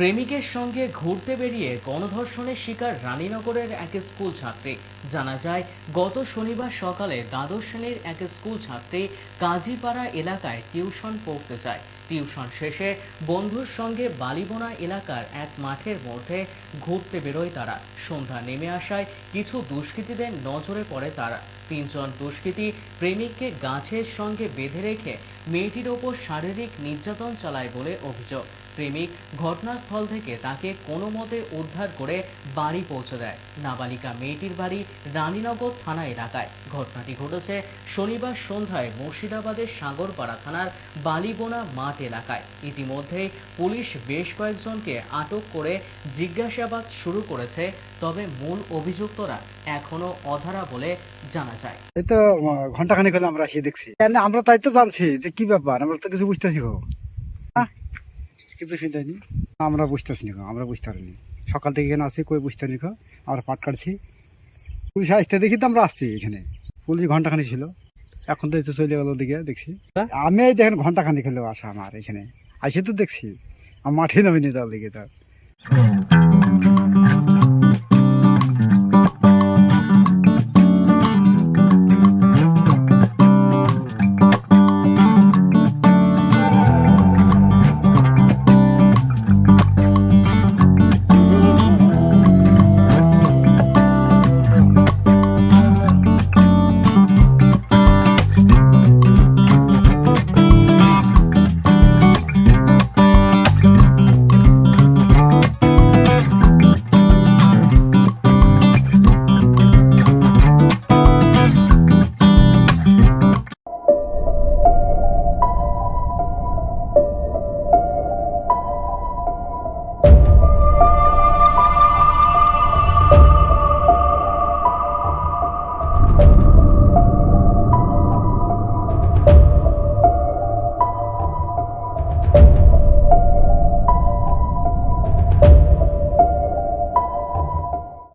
প্রেমিকের সঙ্গে ঘুরতে বেরিয়ে গণধর্ষণের শিকার রানীনগরের এক স্কুল ছাত্রী। জানা যায়, গত শনিবার সকালে দ্বাদশ শ্রেণির এক স্কুল ছাত্রী কাজীপাড়া এলাকায় টিউশন পড়তে যায়। টিউশন শেষে বন্ধুর সঙ্গে বালিবোনা এলাকার এক মাঠের মধ্যে ঘুরতে বেরোয় তারা। সন্ধ্যা নেমে আসায় কিছু দুষ্কৃতীদের নজরে পড়ে তারা। তিনজন দুষ্কৃতী প্রেমিককে গাছের সঙ্গে বেঁধে রেখে মেয়েটির ওপর শারীরিক নির্যাতন চালায় বলে অভিযোগ। প্রেমিক ঘটনাস্থল থেকে তাকে কোনো মতে উদ্ধার করে বাড়ি পৌঁছে দেয়। নাবালিকা মেয়েটির বাড়ি রানীনগর থানা এলাকায় ঘটনাটি ঘটেছে শনিবার সন্ধ্যায় মুর্শিদাবাদের সাগরপাড়া থানার বালিবোনা মাঠ এলাকায়। ইতিমধ্যেই পুলিশ বেশ কয়েকজনকে আটক করে জিজ্ঞাসাবাদ শুরু করেছে, তবে মূল অভিযুক্তরা এখনও অধারা বলে জানা যায়। এই তো ঘণ্টা খানিক হলে আমরা এসে দেখছি। আমরা তাই তো জানছি যে কি ব্যাপার? আমরা তো কিছু বুঝতেছি কিছু আমরা বুঝতেছি না আমরা বুঝতে পারিনি। সকাল থেকে এখানে আসি কই বুঝতে নিখো আমরা পাট কাটছি। পুলিশ আসতে দেখি তো আমরা আসছি এখানে। পুলিশ ঘন্টাখানি ছিল। এখন তো এসে চলে গেল দিকে দেখছি। আমি এই দেখেন ঘন্টাখানি খেলে আসা আমার এখানে। আসে তো দেখছি। আমার মাঠে নামিনি তার দিকে তো।